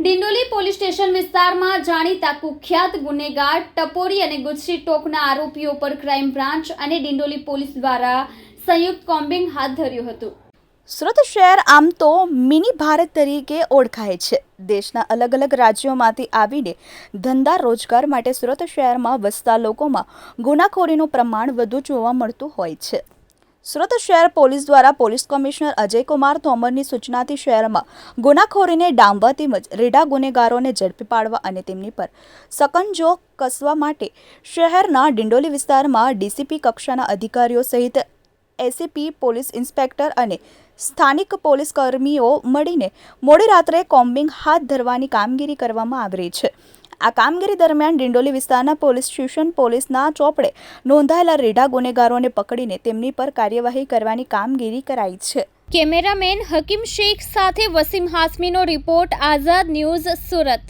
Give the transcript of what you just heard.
Dindoli police station વિસ્તારમાં જાણીતા કુખ્યાત ગુનેગાર ટપોરી અને ગુજસી ટોકના આરોપીઓ પર ક્રાઇમ બ્રાન્ચ અને ડિંડોલી પોલીસ દ્વારા સંયુક્ત કોમ્બિંગ હાથ ધર્યું હતું. સુરત શહેર આમ તો મિની ભારત તરીકે ઓળખાય છે. દેશના અલગ અલગ રાજ્યોમાંથી આવીને ધંધા રોજગાર માટે સુરત શહેરમાં વસતા લોકોમાં ગુનાખોરીનું પ્રમાણ વધુ જોવા મળતું હોય છે. સુરત શહેર પોલીસ દ્વારા પોલીસ કમિશનર અજયકુમાર તોમરની સૂચનાથી શહેરમાં ગુનાખોરીને ડામવા તેમજ રેડા ગુનેગારોને ઝડપી પાડવા અને તેમની પર સકંજો કસવા માટે શહેરના ડિંડોલી વિસ્તારમાં ડીસીપી કક્ષાના અધિકારીઓ સહિત એસીપી, પોલીસ ઇન્સ્પેક્ટર અને સ્થાનિક પોલીસ કર્મીઓ મળીને મોડી રાત્રે કોમ્બિંગ હાથ ધરવાની કામગીરી કરવામાં આવી રહી છે. આ કામગીરી દરમિયાન ડિંડોલી વિસ્તારના પોલીસ સ્ટેશન પોલીસના ચોપડે નોંધાયેલા રેઢા ગુનેગારોને પકડીને તેમની પર કાર્યવાહી કરવાની કામગીરી કરાઈ છે. કેમેરામેન હકીમ શેખ સાથે વસીમ હાસમીનો રિપોર્ટ આઝાદ ન્યૂઝ સુરત.